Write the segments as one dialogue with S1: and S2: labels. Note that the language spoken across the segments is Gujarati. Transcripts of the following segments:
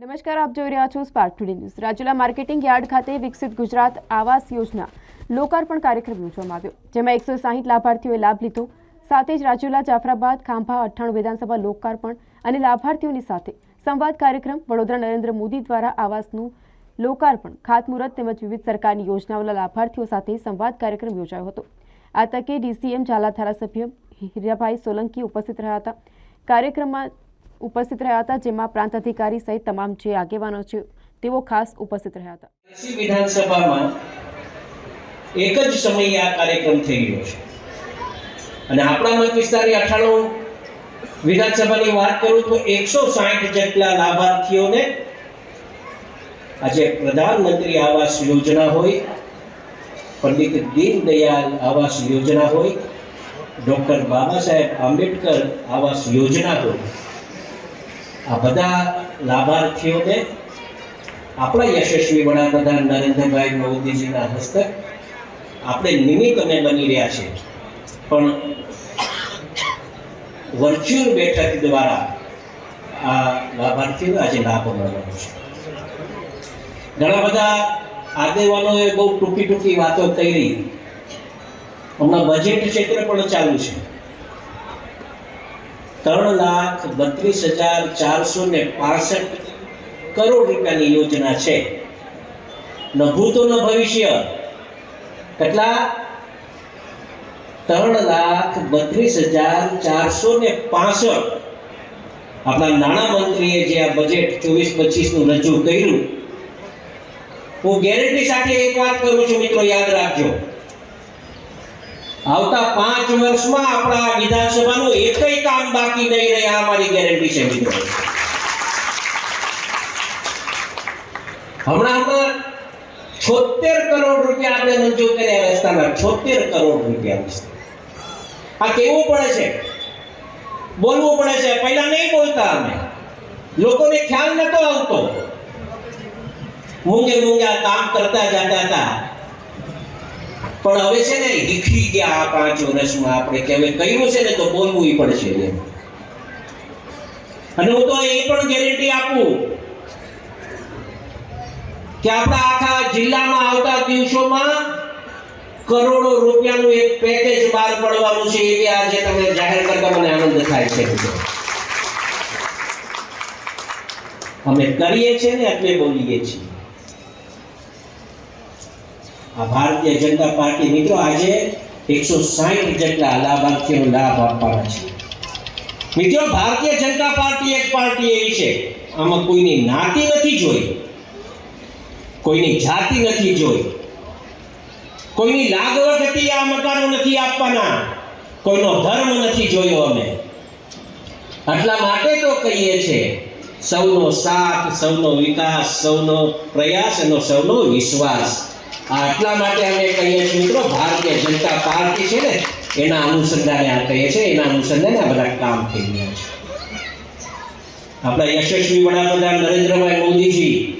S1: નમસ્કાર, આપ જોઈ રહ્યા છો Spark today news Rajula marketing yard ખાતે વિકસિત ગુજરાત આવાસ યોજના લોકાર્પણ કાર્યક્રમ યોજવામાં આવ્યો, જેમાં એકસો સાહીઠ લાભાર્થીઓએ લાભ લીધો. સાથે જ રાજુલા જાફરાબાદ, ખાંભા, અઠ્ઠાણું વિધાનસભા લોકાર્પણ અને લાભાર્થીઓની સાથે સંવાદ કાર્યક્રમ વડોદરા નરેન્દ્ર મોદી દ્વારા આવાસનું લોકાર્પણ, ખાતમુહૂર્ત તેમજ વિવિધ સરકારની યોજનાઓના લાભાર્થીઓ સાથે સંવાદ કાર્યક્રમ યોજાયો હતો. આ તકે ડીસીએમ, ઝાલા ધારાસભ્ય હીરાભાઈ સોલંકી ઉપસ્થિત રહ્યા હતા. કાર્યક્રમમાં ઉપસ્થિત રહ્યા હતા, જેમાં પ્રાંત અધિકારી સહિત તમામ જે આગેવાનો છે, તેઓ ખાસ ઉપસ્થિત રહ્યા હતા.
S2: વિધાનસભામાં એક જ સમયે આ કાર્યક્રમ થઈ ગયો છે. અને આપણા મત વિસ્તારની અઠાણું વિધાનસભાની વાત કરું તો એકસો સાઠ જેટલા લાભાર્થીઓને આજે પ્રધાનમંત્રી આવાસ યોજના હોય, પંડિત દીનદયાળ આવાસ યોજના હોય, ડૉક્ટર બાબા સાહેબ આંબેડકર આવાસ યોજના હોય આ બધા લાભાર્થીઓને આપણા યશસ્વી વડાપ્રધાન નરેન્દ્રભાઈ મોદીજીના હસ્તક આપણે નિમિત્ત અમે બની રહ્યા છે પણ વર્ચ્યુઅલ બેઠક દ્વારા આ લાભાર્થીઓને આજે લાભ મળવાનો છે. ઘણા બધા આગેવાનોએ બહુ ટૂંકી ટૂંકી વાતો કરી. હમણાં બજેટ ક્ષેત્ર પણ ચાલુ છે. ત્રણ લાખ બત્રીસ હજાર ચારસો ને પાસઠ કરોડ રૂપિયાની યોજના છે. ન ભૂતો ન ભવિષ્ય કેટલા? ત્રણ લાખ બત્રીસ હજાર ચારસો ને પાસઠ. આપણા નાણામંત્રીએ જે આ બજેટ ચોવીસ પચીસનું રજૂ કર્યું, હું ગેરંટી સાથે એક વાત કરું છું, મિત્રો, યાદ રાખજો. આવતા પાંચ વર્ષમાં આપણા વિધાનસભાનું એકય કામ બાકી નહીં રહે, આ મારી ગેરંટી છે મિત્રો. હમણાં હમણાં છોતેર કરોડ રૂપિયા આપણે મંજૂર કર્યા રસ્તાના છોતેર કરોડ રૂપિયા આ કેવું પડે છે? બોલવું પડે છે. પહેલા નહીં બોલતા અમે. લોકોને ખ્યાલ નતો આવતો. મૂંગે આ કામ કરતા જતા હતા. પણ હવે છે ને શીખી ગયા આ પાંચ વર્ષમાં આપણે કે હવે કર્યું છે ને તો બોલવું પડશે. અને હું તો એ પણ ગેરંટી આપું કે આપણા આખા જિલ્લામાં આવતા દિવસોમાં કરોડો રૂપિયાનું એક પેકેજ બહાર પડવાનું છે એ આજે તમે જાહેર કરતા મને આનંદ થાય છે અમે કરીએ છીએ ને એટલે બોલીએ છીએ આ ભારતીય જનતા પાર્ટી મિત્રો આજે એકસો સાહીઠ જેટલા લાભાર્થીઓનો લાભ આપવાના છે. મિત્રો, ભારતીય જનતા પાર્ટી એક પાર્ટી એવી છે, આમાં કોઈની નાતી નથી જોઈ, કોઈની જાતિ નથી જોઈ, કોઈની લાગવત હતી આ મકાનો નથી આપવાના, કોઈનો ધર્મ નથી જોયો અમે. એટલા માટે તો કહીએ છે, સૌનો સાથ, સૌનો વિકાસ, સૌનો પ્રયાસ અને સૌનો વિશ્વાસ. આ એટલા માટે અમે કહીએ છીએ મિત્રો, ભારતીય જનતા પાર્ટી છે ને, એના અનુસંધાને આ કહીએ છીએ, એના અનુસંધાને આ બધા કામ થઈ રહ્યા છે. આપણા યશસ્વી વડાપ્રધાન નરેન્દ્રભાઈ મોદીજી,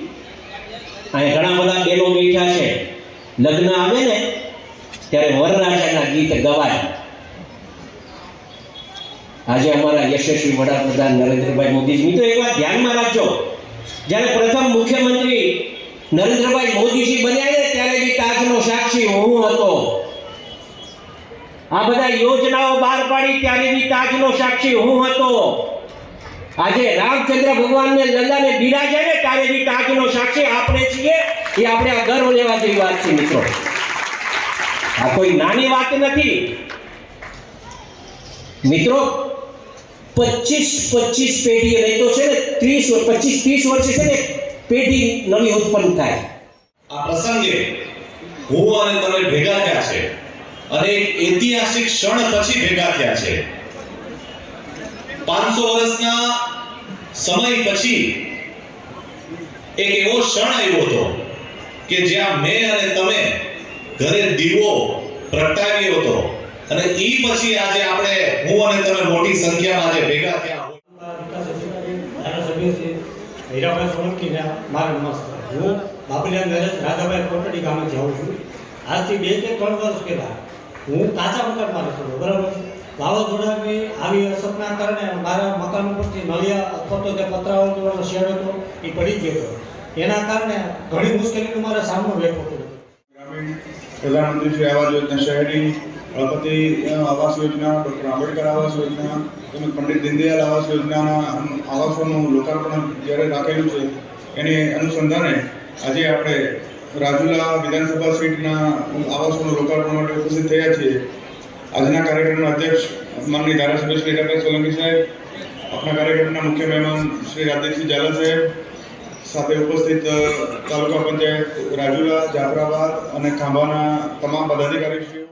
S2: અહીંયા ઘણા બધા બેનો બેઠા છે. લગ્ન આવે ને, ત્યારે વરરાજાના ગીત ગવાય. આજે અમારા યશસ્વી વડાપ્રધાન નરેન્દ્રભાઈ મોદીજી, મિત્રો એક વાત ધ્યાનમાં રાખજો. જ્યારે પ્રથમ મુખ્યમંત્રી નરેન્દ્રભાઈ મોદીજી બન્યા સાક્ષી હું હતો. આ બધા યોજનાઓ બહાર પાડી ત્યારે બી તાજનો સાક્ષી હું હતો. આજે રામચંદ્ર ભગવાનને લલ્લાને બિરાજે ને ત્યારે બી તાજનો સાક્ષી આપણે છીએ. એ આપણે આ ગર્વ લેવા જેવી વાત છે મિત્રો. આ કોઈ નાની વાત નથી. મિત્રો, પચીસ પચીસ પેઢી નહીં તો છે ને, ત્રીસ, પચીસ, ત્રીસ વર્ષે છે ને, પેઢી નવી ઉત્પન્ન થાય.
S3: આ પ્રસંગે હું અને તમે ભેગા થયા છે. અને ઐતિહાસિક ક્ષણ પછી ભેગા થયા છે. પાંચસો વર્ષના સમય પછી એક એવો ક્ષણ આવ્યો હતો કે જ્યાં મેં અને તમે ઘરે દીવો પ્રગટાવ્યો હતો. અને એ પછી આજે આપણે હું અને તમે મોટી સંખ્યામાં આજે ભેગા થયા
S4: હીરાભાઈ સોલંકીના, મારા નમસ્કાર. હું બાબલિયા નરેશ રાધાભાઈ કોટડી ગામે જાઉં છું. આજથી બે કે ત્રણ વર્ષ પહેલાં હું કાચા મકાનમાં રહેતો હતો, બરાબર છે? વાવાઝોડાની આવી અસરના કારણે મારા મકાન ઉપરથી નળિયા અથવા તો જે પતરાઓ જેવાનો શેડ હતો, એ પડી ગયો હતો એના કારણે ઘણી મુશ્કેલીનો મારે સામનો વેઠવો પડ્યો
S5: ગ્રામીણ પ્રધાનમંત્રી શ્રી આવાસ યોજના, શહેરી ગણપતિ આવાસ યોજના, ડૉક્ટર આંબેડકર આવાસ યોજના, તેમજ પંડિત દીનદયાલ આવાસ યોજનાના આવાસોનું લોકાર્પણ જ્યારે રાખેલું છે, એની અનુસંધાને આજે આપણે રાજુલા વિધાનસભા સીટના આવાસોનું લોકાર્પણ માટે ઉપસ્થિત થયા છીએ. આજના કાર્યક્રમના અધ્યક્ષ માનની ધારાસભ્ય શ્રી ડૉક્ટર સોલંકી સાહેબ, આપણા કાર્યક્રમના મુખ્ય મહેમાન શ્રી રાધેશસિંહ ઝાલા સાહેબ, સાથે ઉપસ્થિત તાલુકા પંચાયત રાજુલા, જાફરાબાદ અને ખાંભાના તમામ પદાધિકારીશ્રીઓ